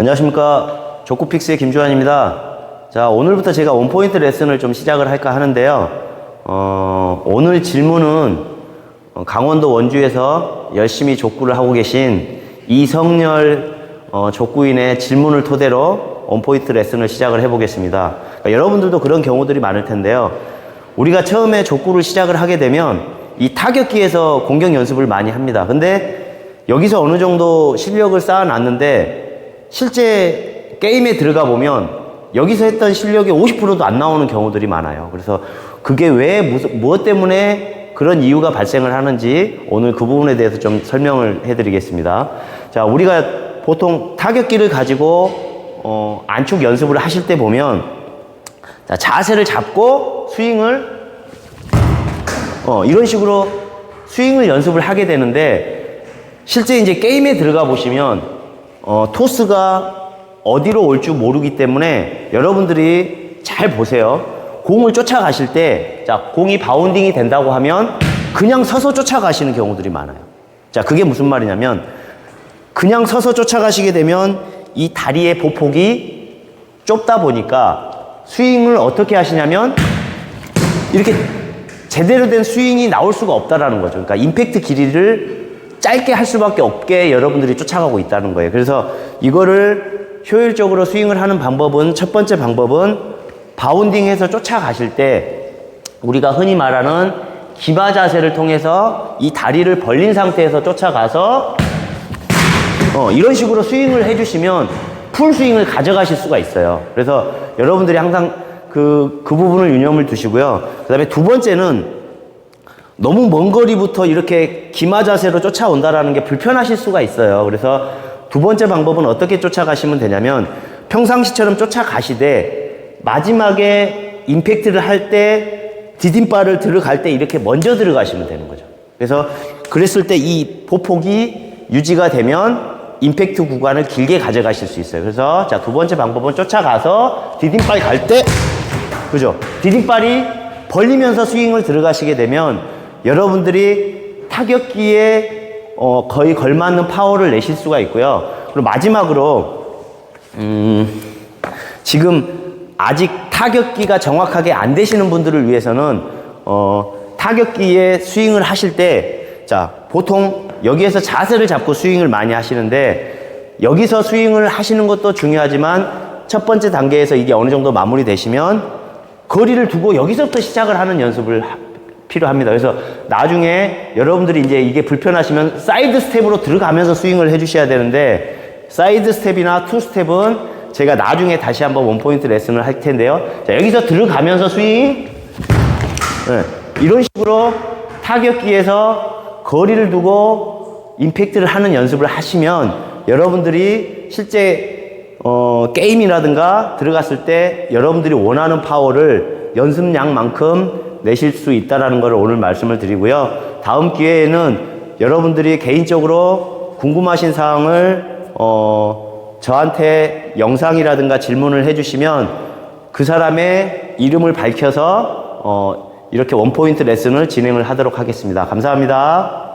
안녕하십니까. 족구픽스의 김주환입니다. 자, 오늘부터 제가 원포인트 레슨을 좀 시작을 할까 하는데요. 어, 오늘 질문은 어, 강원도 원주에서 열심히 족구를 하고 계신 이성열 어, 족구인의 질문을 토대로 원포인트 레슨을 시작을 해보겠습니다. 그러니까 여러분들도 그런 경우들이 많을 텐데요. 우리가 처음에 족구를 시작을 하게 되면 이 타격기에서 공격 연습을 많이 합니다. 근데 여기서 어느 정도 실력을 쌓아놨는데 실제 게임에 들어가 보면 여기서 했던 실력이 50%도 안 나오는 경우들이 많아요. 그래서 그게 왜 무슨 무엇 때문에 그런 이유가 발생을 하는지 오늘 그 부분에 대해서 좀 설명을 해드리겠습니다. 자, 우리가 보통 타격기를 가지고 어, 안축 연습을 하실 때 보면 자, 자세를 잡고 스윙을 어, 이런 식으로 스윙을 연습을 하게 되는데 실제 이제 게임에 들어가 보시면 어, 토스가 어디로 올 줄 모르기 때문에 여러분들이 잘 보세요. 공을 쫓아가실 때, 자, 공이 바운딩이 된다고 하면 그냥 서서 쫓아가시는 경우들이 많아요. 자, 그게 무슨 말이냐면 그냥 서서 쫓아가시게 되면 이 다리의 보폭이 좁다 보니까 스윙을 어떻게 하시냐면 이렇게 제대로 된 스윙이 나올 수가 없다라는 거죠. 그러니까 임팩트 길이를 짧게 할 수밖에 없게 여러분들이 쫓아가고 있다는 거예요. 그래서 이거를 효율적으로 스윙을 하는 방법은 첫 번째 방법은 바운딩해서 쫓아가실 때 우리가 흔히 말하는 기마 자세를 통해서 이 다리를 벌린 상태에서 쫓아가서 어, 이런 식으로 스윙을 해주시면 풀 스윙을 가져가실 수가 있어요. 그래서 여러분들이 항상 그, 그 부분을 유념을 두시고요. 그 다음에 두 번째는 너무 먼 거리부터 이렇게 기마 자세로 쫓아온다라는 게 불편하실 수가 있어요. 그래서 두 번째 방법은 어떻게 쫓아가시면 되냐면 평상시처럼 쫓아가시되 마지막에 임팩트를 할 때 디딤발을 들어갈 때 이렇게 먼저 들어가시면 되는 거죠. 그래서 그랬을 때 이 보폭이 유지가 되면 임팩트 구간을 길게 가져가실 수 있어요. 그래서 자, 두 번째 방법은 쫓아가서 디딤발 갈 때, 그죠? 디딤발이 벌리면서 스윙을 들어가시게 되면 여러분들이 타격기에 어, 거의 걸맞는 파워를 내실 수가 있고요. 그리고 마지막으로, 음, 지금 아직 타격기가 정확하게 안 되시는 분들을 위해서는, 어, 타격기에 스윙을 하실 때, 자, 보통 여기에서 자세를 잡고 스윙을 많이 하시는데 여기서 스윙을 하시는 것도 중요하지만 첫 번째 단계에서 이게 어느 정도 마무리 되시면 거리를 두고 여기서부터 시작을 하는 연습을 하- 필요합니다. 그래서 나중에 여러분들이 이제 이게 불편하시면 사이드 스텝으로 들어가면서 스윙을 해주셔야 되는데 사이드 스텝이나 투 스텝은 제가 나중에 다시 한번 원포인트 레슨을 할 텐데요. 자, 여기서 들어가면서 스윙 네, 이런 식으로 타격기에서 거리를 두고 임팩트를 하는 연습을 하시면 여러분들이 실제 어, 게임이라든가 들어갔을 때 여러분들이 원하는 파워를 연습량만큼 내실 수 있다라는 것을 오늘 말씀을 드리고요. 다음 기회에는 여러분들이 개인적으로 궁금하신 사항을 어, 저한테 영상이라든가 질문을 해주시면 그 사람의 이름을 밝혀서 어, 이렇게 원포인트 레슨을 진행을 하도록 하겠습니다. 감사합니다.